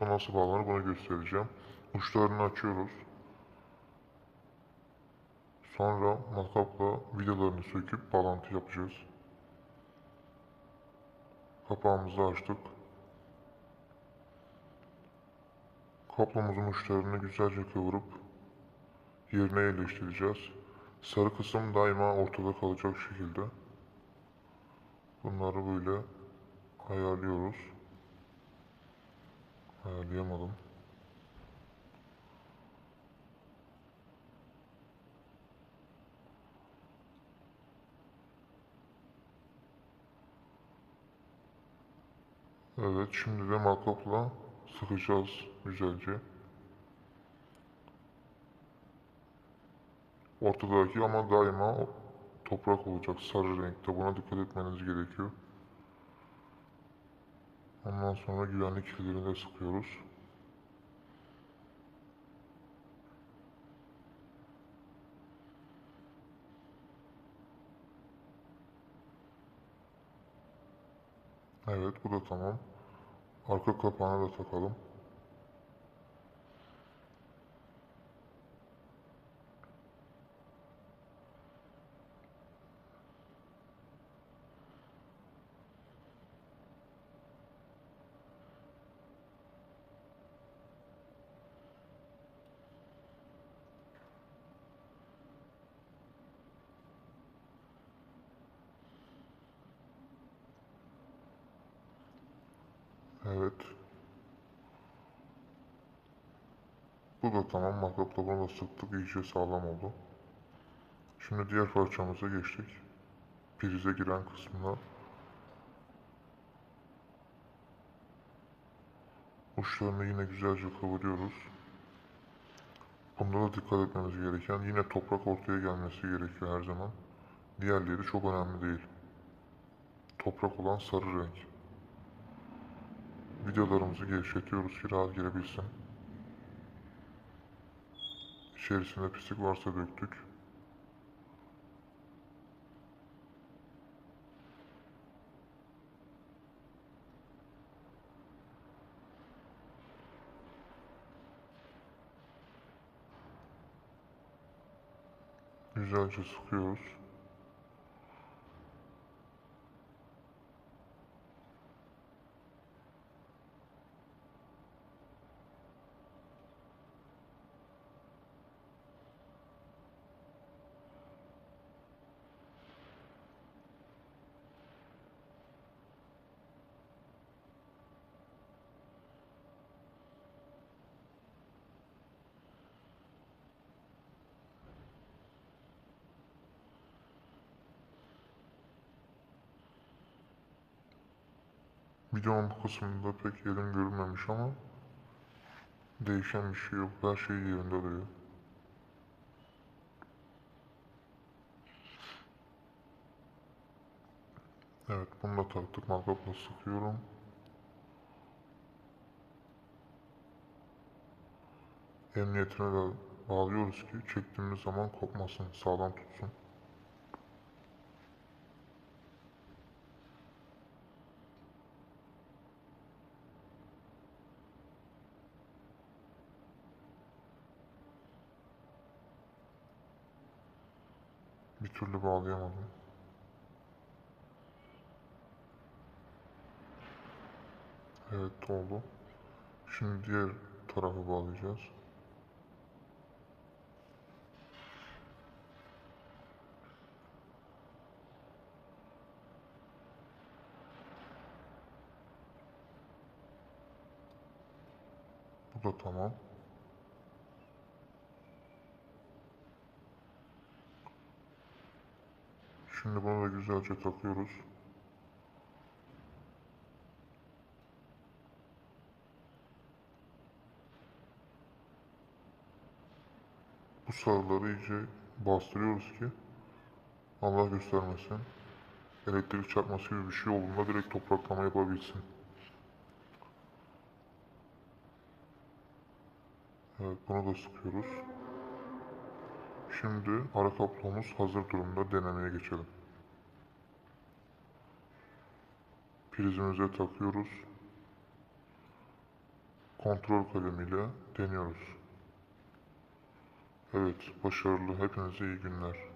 matkapla nasıl bağlanır bunu göstereceğim. Uçlarını açıyoruz. Sonra matkapla vidalarını söküp bağlantı yapacağız. Kapağımızı açtık. Kablomuzu uçlarını güzelce kıvırıp yerine yerleştireceğiz. Sarı kısım daima ortada kalacak şekilde. Bunları böyle ayarlıyoruz. Ayarlayamadım. Evet, şimdi de matkapla sıkacağız güzelce. Ortadaki ama daima toprak olacak, sarı renkte. Buna dikkat etmeniz gerekiyor. Ondan sonra güvenlik kilidini de sıkıyoruz. Evet, bu da tamam. Arka kapağını da takalım. Evet. Bu da tamam. Matkapla bunu da sıktık. iyice sağlam oldu. Şimdi diğer parçamıza geçtik. Prize giren kısmına. Uçlarını yine güzelce kıvırıyoruz. Bunda da dikkat etmemiz gereken yine toprak ortaya gelmesi gerekiyor her zaman. Diğerleri çok önemli değil. Toprak olan sarı renk. Videolarımızı gevşetiyoruz ki rahat girebilsin. İçerisinde pislik varsa döktük. Güzelce sıkıyoruz. Videonun bu kısmında pek elim görünmemiş ama değişen bir şey yok. Her şey yerinde duruyor. Evet bunu da taktık. Matkapla sıkıyorum. Emniyetine de bağlıyoruz ki çektiğimiz zaman kopmasın, sağlam tutsun. Bir türlü bağlayamadım. Evet oldu. Şimdi diğer tarafı bağlayacağız. Bu da tamam. Şimdi bunu da güzelce takıyoruz. Bu sarıları iyice bastırıyoruz ki Allah göstermesin elektrik çarpması gibi bir şey olduğunda direkt topraklama yapabilsin. Evet bunu da sıkıyoruz. Şimdi ara kaplomuz hazır durumda denemeye geçelim. Prizimize takıyoruz. kontrol kalemiyle deniyoruz. Evet, başarılı. Hepinize iyi günler.